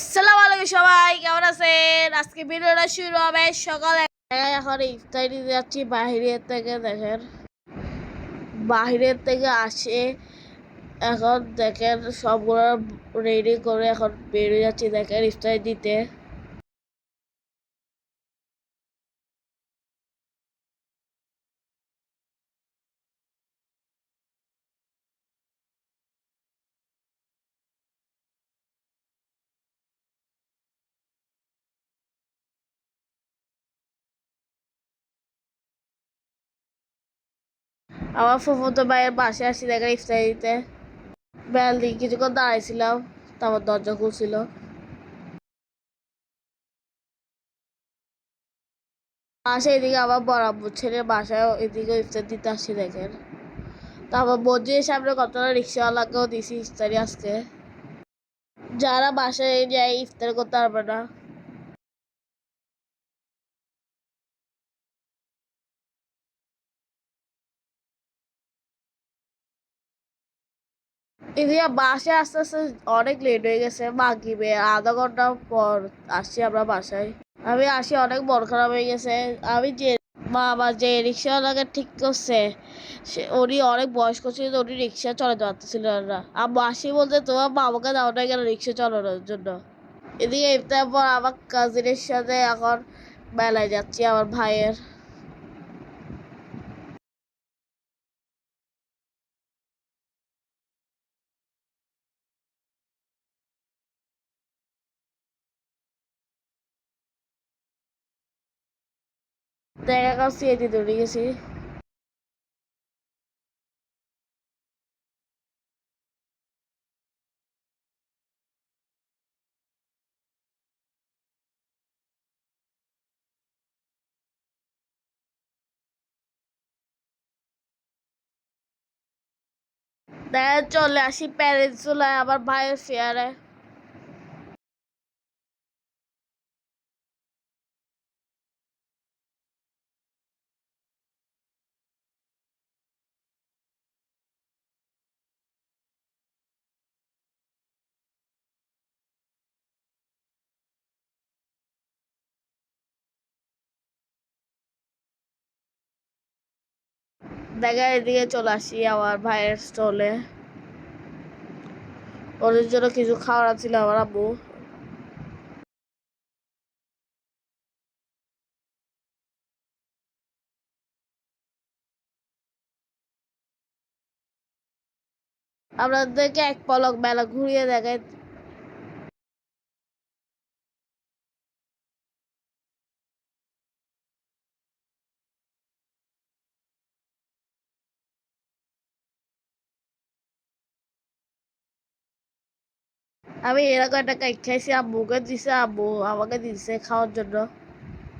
আসসালামু আলাইকুম সবাই, কেমন আছেন? আজকে ভিডিওটা শুরু হবে সকালে। এখন ইফতারি যাচ্ছি, বাহিরের থেকে দেখেন। বাহিরের থেকে আসে। এখন দেখেন সবগুলো রেডি করে এখন বেরিয়ে যাচ্ছি, দেখেন ইফতারি দিতে। আমার ফুফুতো ভাইয়ের পাশে আসি দেখেন ইফতারি দিতে। বেল দিয়ে কিছুক্ষণ দাঁড়াইছিলাম, তারপর দরজা খুলছিল। আসে এদিকে আবার বরাবর ছেলে বাসায় এদিকে ইফতার দিতে আসছি দেখেন। তারপর মসজিদের সামনে কতটা রিক্সাওয়ালাকেও দিছি ইফতারি আজকে। যারা বাসায় যায় ইফতার করতে পারবে না। এদিকে বাসে আস্তে আস্তে অনেক লেট হয়ে গেছে মাগিবে আধা ঘণ্টা পর আসছি আমরা বাসায়। আমি আসি, অনেক মন খারাপ হয়ে গেছে। আমি যে মা আমার যে রিক্সাওয়ালাকে ঠিক করছে, সে উনি অনেক বয়স্ক ছিল উনি রিক্সা চলাতে পারতেছিল না। আর মাসি বলতে তোমার মামাকে দাও না গেল রিক্সা চালানোর জন্য? এদিকে ইফতার পর আমার কাজিনের সাথে এখন মেলায় যাচ্ছি, আমার ভাইয়ের। দেখা করছি এটি দৌড়ে গেছি দেখা চলে আসি প্যারেন্টসুলায় আমার ভাইয়ের ফেয়ারে দেখা এদিকে চলে আসি আমার ভাইয়ের স্টলে ওদের জন্য কিছু খাওয়ার ছিল আমার আব্বু। আপনাদেরকে এক পলক মেলা ঘুরিয়ে দেখায় আমি এরকম একটা কেক খাইছি আব্বুকে দিছে আব্বু আমাকে দিছে খাওয়ার জন্য।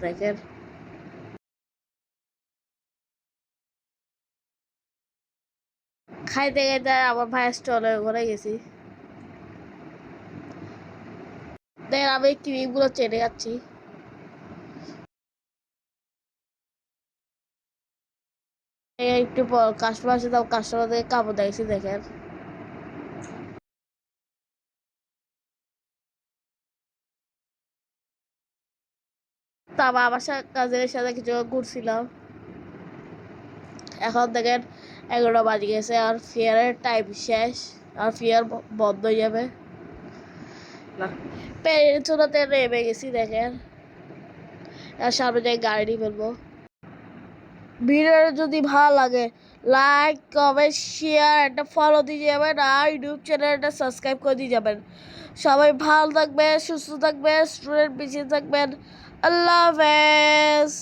দেখেন। খাইতে খাইতে আমার ভাইয়ের স্টলে ঘরে গেছি। দেখেন, আমি ক্রিমগুলো চেনে যাচ্ছি একটু পর কাস্টমার আসে তাও কাস্টমার থেকে কাপড় দেখছি দেখেন। তারপর আমার সাথে কাজিনের সাথে কিছু ঘুরছিলাম। এখন দেখেন এগারোটা বাজে গেছে আর ফেয়ারের টাইম শেষ আর ফেয়ার বন্ধ হয়ে যাবে। নেমে গেছি দেখেন। আর সামনে যাই গাড়ি ফেলব। ভিডিওটা যদি ভালো লাগে লাইক কমেন্ট শেয়ার একটা ফলো দিয়ে যাবেন আর ইউটিউব চ্যানেলটা সাবস্ক্রাইব করে দিয়ে যাবেন। সবাই ভালো থাকবেন সুস্থ থাকবেন স্টুডেন্ট পিছিয়ে থাকবেন। আল্লাহ হাফেজ